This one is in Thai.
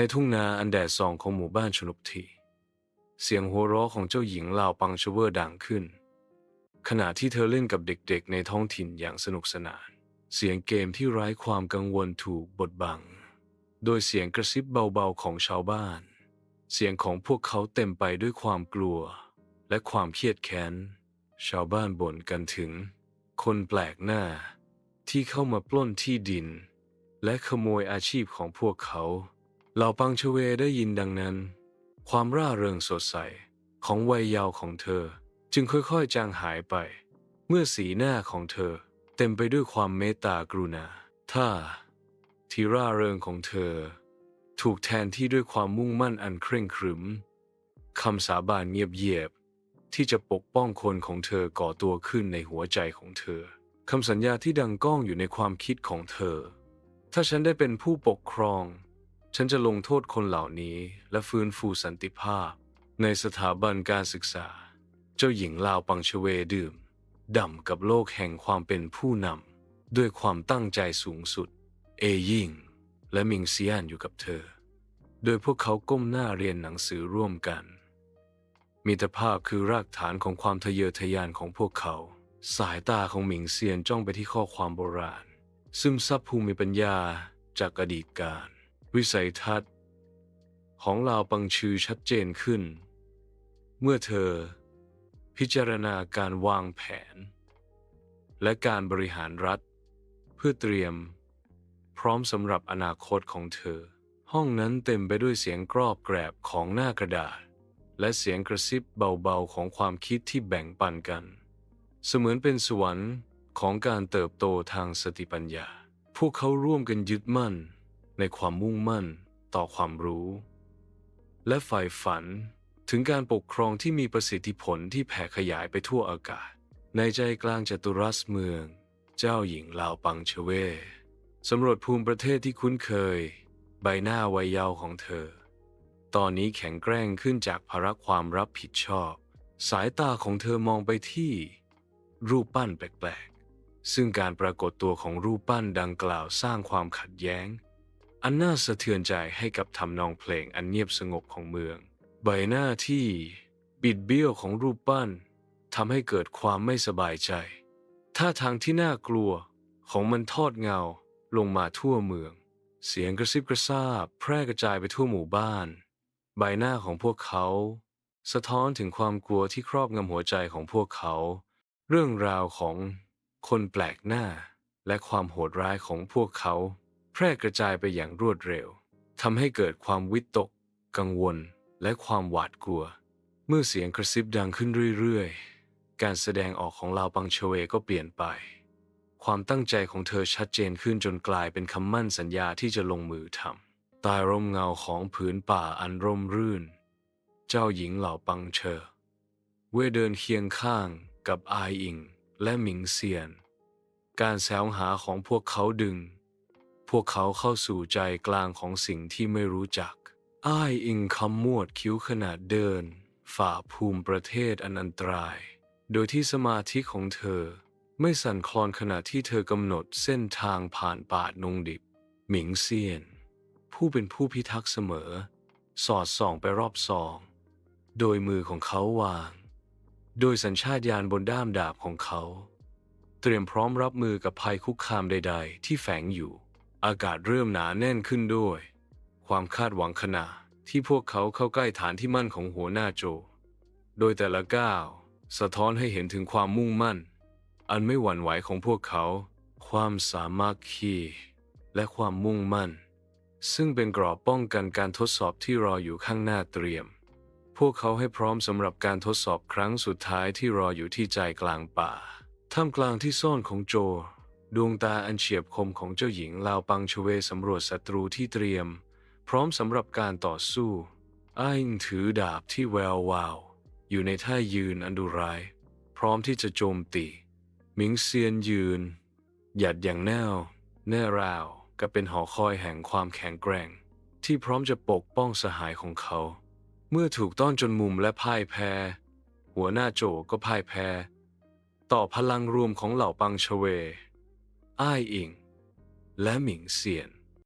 ในทุ่งนาอันแดดส่องของหมู่บ้านชนุกทีเสียงหัวเราะของเจ้าหญิงลาวปังชเวอร์ดังขึ้น ขณะที่เธอเล่นกับเด็กๆ ในท้องถิ่นอย่างสนุกสนาน เสียงเกมที่ไร้ความกังวลถูกบดบัง โดยเสียงกระซิบเบาๆของชาวบ้าน เสียงของพวกเขาเต็มไปด้วยความกลัว และความเครียดแค้น ชาวบ้านบ่นกันถึง คนแปลกหน้าที่เข้ามาปล้นที่ดิน และขโมยอาชีพของพวกเขา เหล่าปังชเวได้ยินดังนั้น ความร่าเริงสดใสของวัยเยาว์ของเธอ จึงค่อยๆจางหายไป เมื่อสีหน้าของเธอ เต็มไปด้วยความเมตตากรุณาถ้าที่ร่าเริงของเธอ ถูกแทนที่ด้วยความมุ่งมั่นอันเคร่งครึมคำสาบานเงียบๆที่จะปกป้องคนของเธอก่อตัวขึ้นในหัวใจของเธอคำสัญญาที่ดังก้องอยู่ในความคิดของเธอ ถ้าฉันได้เป็นผู้ปกครอง ฉันจะลงโทษคนเหล่านี้ และฟื้นฟูสันติภาพ ในสถาบันการศึกษา เจ้าหญิงลาวปังชเวดื่มด่ำกับโลกแห่งความเป็นผู้นำด้วยความตั้งใจสูงสุด เอยิงและมิงเซียนอยู่กับเธอ โดยพวกเขาก้มหน้าเรียนหนังสือร่วมกัน มิตรภาพคือรากฐานของความทะเยอทะยานของพวกเขา สายตาของหมิงเซียนจ้องไปที่ข้อความโบราณ ซึมซับภูมิปัญญาจากอดีตการ วิสัยทัศน์ ของลาวปังชือชัดเจนขึ้น เมื่อเธอ พิจารณาการวางแผน และการบริหารรัฐ เพื่อเตรียม พร้อมสำหรับอนาคตของเธอ ห้องนั้นเต็มไปด้วยเสียงกรอบแกรบของหน้ากระดาษ และเสียงกระซิบเบาๆของความคิดที่แบ่งปันกัน เสมือนเป็นสวรรค์ของการเติบโตทางสติปัญญา พวกเขาร่วมกันยึดมั่น ในความมุ่งมั่นต่อความรู้ และใฝ่ฝันถึงการปกครองที่มีประสิทธิผลที่แผ่ขยายไปทั่วอากาศ ในใจกลางจัตุรัสเมือง เจ้าหญิงลาวปังเชเวสำรวจภูมิประเทศที่คุ้นเคย ใบหน้าวัยเยาว์ของเธอ ตอนนี้แข็งแกร่งขึ้นจากภาระความรับผิดชอบ สายตาของเธอมองไปที่ รูปปั้นแปลกๆ ซึ่งการปรากฏตัวของรูปปั้นดังกล่าวสร้างความขัดแย้ง อันน่าสะเทือนใจให้กับทำนองเพลงอันเงียบสงบของเมือง ใบหน้าที่บิดเบี้ยวของรูปปั้นทำให้เกิดความไม่สบายใจ ท่าทางที่น่ากลัวของมันทอดเงาลงมาทั่วเมือง เสียงกระซิบกระซาบแพร่กระจายไปทั่วหมู่บ้าน ใบหน้าของพวกเขา สะท้อนถึงความกลัวที่ครอบงำหัวใจของพวกเขา เรื่องราวของคนแปลกหน้าและความโหดร้ายของพวกเขา แพร่กระจายไปอย่างรวดเร็วทำให้เกิดความวิตก กังวล และความหวาดกลัว เมื่อเสียงกระซิบดังขึ้นเรื่อยๆ การแสดงออกของลาวปังเชเวก็เปลี่ยนไป ความตั้งใจของเธอชัดเจนขึ้นจนกลายเป็นคำมั่นสัญญาที่จะลงมือทำใต้ร่มเงาของผืนป่าอันร่มรื่น เจ้าหญิงเหล่าปังเชอ เวเดินเคียงข้างกับอายอิงและหมิงเซียน การแสวงหาของพวกเขาดึง พวกเขาเข้าสู่ใจกลางของสิ่งที่ไม่รู้จัก อ้ายอิงคำมวดคิ้วขนาดเดิน ฝ่าภูมิประเทศอันอันตราย โดยที่สมาธิของเธอ ไม่สั่นคลอนขณะที่เธอกำหนดเส้นทางผ่านป่านงดิบ หมิงเซียน ผู้เป็นผู้พิทักษ์เสมอ สอดส่องไปรอบซอง โดยมือของเขาวาง โดยสัญชาตญาณบนด้ามดาบของเขา เตรียมพร้อมรับมือกับภัยคุกคามใด ๆ ที่แฝงอยู่ อากาศเริ่มหนาแน่นขึ้นด้วย ความคาดหวังขณะที่พวกเขาเข้าใกล้ฐานที่มั่นของหัวหน้าโจ โดยแต่ละก้าว สะท้อนให้เห็นถึงความมุ่งมั่น อันไม่หวั่นไหวของพวกเขา ความสามัคคีและความมุ่งมั่น ซึ่งเป็นกรอบป้องกันการทดสอบที่รออยู่ข้างหน้าเตรียม พวกเขาให้พร้อมสำหรับการทดสอบครั้งสุดท้ายที่รออยู่ที่ใจกลางป่า ท่ามกลางที่ซ่อนของโจ ดวงตาอันเฉียบคมของเจ้าหญิงลาวปังชเวสำรวจศัตรูที่เตรียม พร้อมสำหรับการต่อสู้อ้ายถือดาบที่แวววาว อยู่ในท่ายืนอันดุร้าย พร้อมที่จะโจมตีหมิงเซียนยืน หยัดอย่างแน่วแน่ราวก็เป็นหอคอยแห่งความแข็งแกร่ง ที่พร้อมจะปกป้องสหายของเขา เมื่อถูกต้อนจนมุมและพ่ายแพ้ หัวหน้าโจก็พ่ายแพ้ ต่อพลังรวมของเหล่าปังชเว อ้ายอิงและหมิงเซียน